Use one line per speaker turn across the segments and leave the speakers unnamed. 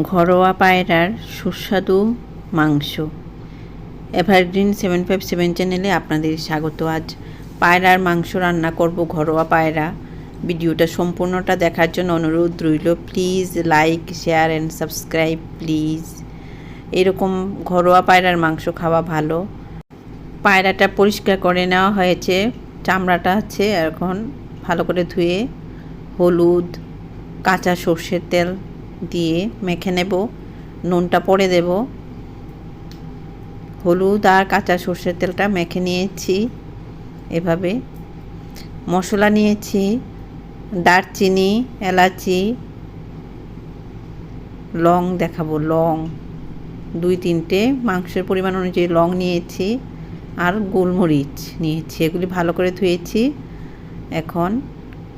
ঘরোয়া পায়রার সুস্বাদু মাংস। এভারগ্রিন সেভেন ফাইভ সেভেন চ্যানেলে আপনাদের স্বাগত। আজ পায়রার মাংস রান্না করব ঘরোয়া পায়রা। ভিডিওটা সম্পূর্ণটা দেখার জন্য অনুরোধ রইল। Please like, share and subscribe, please. এরকম ঘরোয়া পায়রার মাংস খাওয়া ভালো। পায়রাটা পরিষ্কার করে নেওয়া হয়েছে। চামড়াটা আছে, এখন ভালো করে ধুয়ে হলুদ, কাঁচা সর্ষের তেল দিয়ে মেখে নেব, নুনটা পরে দেব। হলুদ আর কাঁচা সর্ষের তেলটা মেখে নিয়েছি, এভাবে। মশলা নিয়েছি, দারচিনি, এলাচি, লং দেখাবো, লং। দুই তিনটে মাংসের পরিমাণ অনুযায়ী লং নিয়েছি আর গোলমরিচ নিয়েছি, এগুলি ভালো করে ধুয়েছি। এখন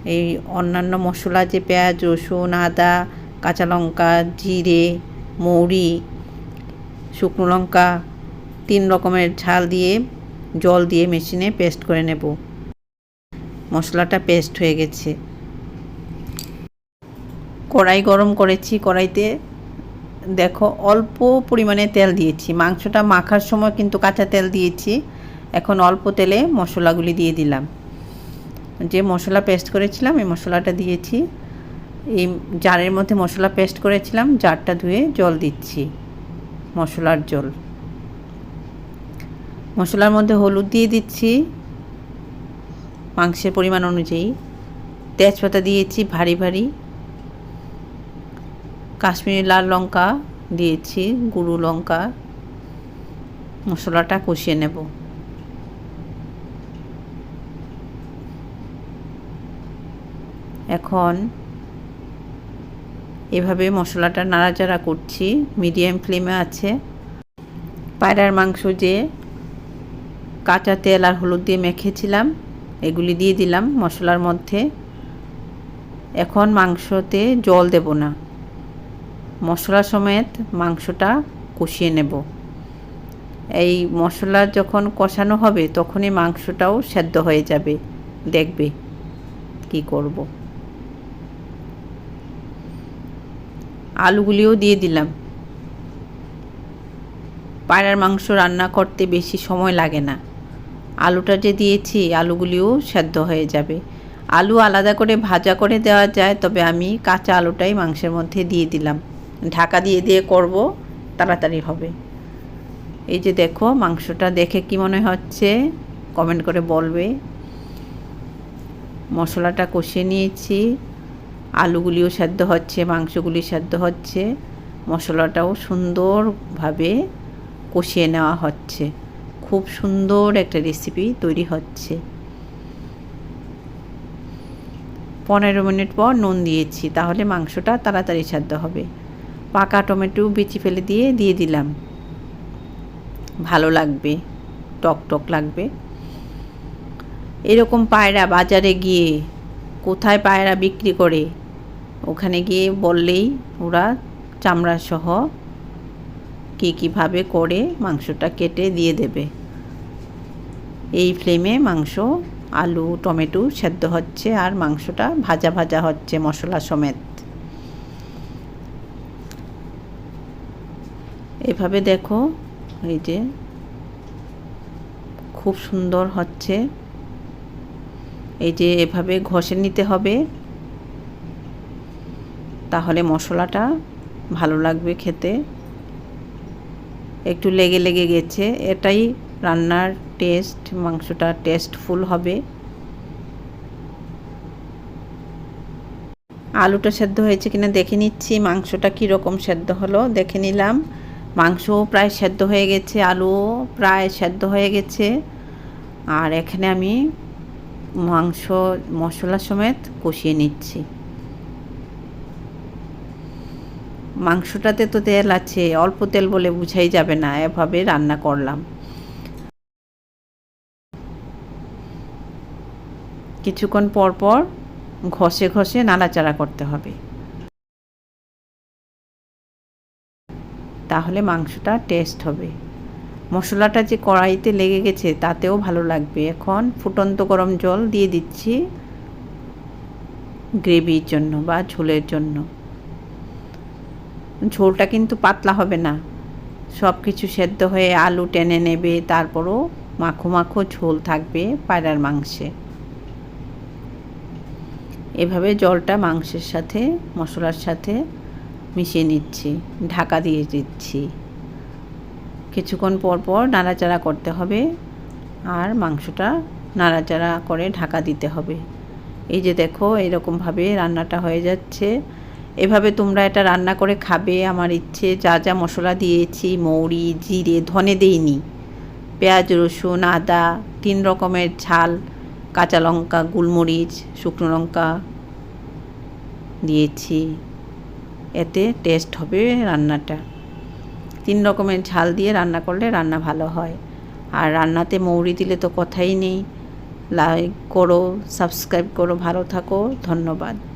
এই অন্যান্য মশলা যে পেঁয়াজ, রসুন, আদা কাঁচা লঙ্কা, জিরে, মৌরি, শুকনো লঙ্কা, তিন রকমের ঝাল দিয়ে, জল দিয়ে মেশিনে পেস্ট করে নেব। মশলাটা পেস্ট হয়ে গেছে। কড়াই গরম করেছি, কড়াইতে দেখো অল্প পরিমাণে তেল দিয়েছি। মাংসটা মাখার সময় কিন্তু কাঁচা তেল দিয়েছি। এখন অল্প তেলে মশলাগুলি দিয়ে দিলাম। যে মশলা পেস্ট করেছিলাম, এই মশলাটা দিয়েছি। এই জারের মধ্যে মশলা পেস্ট করেছিলাম, জারটা ধুয়ে জল দিচ্ছি, মশলার জল। মশলার মধ্যে হলুদ দিয়ে দিচ্ছি, মাংসের পরিমাণ অনুযায়ী। তেজপাতা দিয়েছি ভারী ভারী। কাশ্মীরি লাল লঙ্কা দিয়েছি, গুঁড়ো লঙ্কা। মশলাটা কষিয়ে নেব। এখন এভাবে মশলাটা নাড়াচাড়া করছি মিডিয়াম ফ্লেমে আছে। পায়রার মাংস যে কাঁচা তেল আর হলুদ দিয়ে মেখেছিলাম, এগুলি দিয়ে দিলাম মশলার মধ্যে। এখন মাংসতে জল দেব না। মশলা সমেত মাংসটা কষিয়ে নেব। এই মশলা যখন কষানো হবে, তখনই মাংসটাও সেদ্ধ হয়ে যাবে। দেখবে কি করব। আলুগুলিও দিয়ে দিলাম। পায়রার মাংস রান্না করতে বেশি সময় লাগে না। আলুটা যে দিয়েছি, আলুগুলিও সেদ্ধ হয়ে যাবে। আলু আলাদা করে ভাজা করে দেওয়া যায়, তবে আমি কাঁচা আলুটাই মাংসের মধ্যে দিয়ে দিলাম। ঢাকা দিয়ে দিয়ে করব, তাড়াতাড়ি হবে। এই যে দেখো, মাংসটা দেখে কি মনে হচ্ছে? কমেন্ট করে বলবে। মশলাটা কষিয়ে নিয়েছি। আলুগুলিও সেদ্ধ হচ্ছে, মাংসগুলি সেদ্ধ হচ্ছে। মশলাটাও সুন্দরভাবে কষিয়ে নেওয়া হচ্ছে। খুব সুন্দর একটা রেসিপি তৈরি হচ্ছে। পনেরো মিনিট পর নুন দিয়েছি, তাহলে মাংসটা তাড়াতাড়ি সেদ্ধ হবে। পাকা টমেটো বিচি ফেলে দিয়ে দিয়ে দিলাম। ভালো লাগবে, টক টক লাগবে। এরকম পায়রা বাজারে গিয়ে কোথায় পায়রা বিক্রি করে? ওখানে গিয়ে বললেই ওরা চামড়া সহ কী কীভাবে করে মাংসটা কেটে দিয়ে দেবে। এই ফ্লেমে মাংস, আলু, টমেটো সেদ্ধ হচ্ছে আর মাংসটা ভাজা ভাজা হচ্ছে মশলা সমেত। এভাবে দেখো এই যে খুব সুন্দর হচ্ছে। এই যে এভাবে ঘষে নিতে হবে। তাহলে মশলাটা ভালো লাগবে খেতে। একটু লেগে লেগে গেছে। এটাই রান্নার টেস্ট মাংসটা টেস্টফুল হবে। আলুটা সেদ্ধ হয়েছে কিনা দেখে নিচ্ছি। মাংসটা কীরকম সেদ্ধ হলো দেখে নিলাম। মাংসও প্রায় সেদ্ধ হয়ে গেছে, আলুও প্রায় সেদ্ধ হয়ে গেছে। আর এখানে আমি মাংস, মশলা সমেত কষিয়ে নিচ্ছি। মাংসটাতে তো তেল আছে, অল্প তেল বলে বুঝাই যাবে না, এভাবে রান্না করলাম। কিছুক্ষণ পর পর ঘষে ঘষে নাড়াচাড়া করতে হবে। তাহলে মাংসটা টেস্ট হবে। মশলাটা যে কড়াইতে লেগে গেছে, তাতেও ভালো লাগবে। এখন ফুটন্ত গরম জল দিয়ে দিচ্ছি গ্রেভির জন্য বা ঝোলের জন্য। ঝোলটা কিন্তু পাতলা হবে না। সব কিছু সেদ্ধ হয়ে আলু টেনে নেবে, তারপরও মাখো মাখো ঝোল থাকবে পায়রার মাংসে। এভাবে জলটা মাংসের সাথে, মশলার সাথে মিশিয়ে নিচ্ছি, ঢাকা দিয়ে দিচ্ছি। কিছুক্ষণ পর পর নাড়াচাড়া করতে হবে আর মাংসটা নাড়াচাড়া করে ঢাকা দিতে হবে। এই যে দেখো এরকমভাবে রান্নাটা হয়ে যাচ্ছে। এভাবে তোমরা এটা রান্না করে খাবে। আমার ইচ্ছে, যা যা মশলা দিয়েছি, মৌরি, জিরে, ধনে দেইনি, পেঁয়াজ, রসুন, আদা, তিন রকমের ঝাল, কাঁচা লঙ্কা, গোলমরিচ, শুকনো লঙ্কা দিয়েছি। এতে টেস্ট হবে রান্নাটা। তিন রকমের ঝাল দিয়ে রান্না করলে রান্না ভালো হয়। আর রান্নাতে মৌরি দিলে তো কথাই নেই। লাইক করো সাবস্ক্রাইব করো, ভালো থাকো, ধন্যবাদ।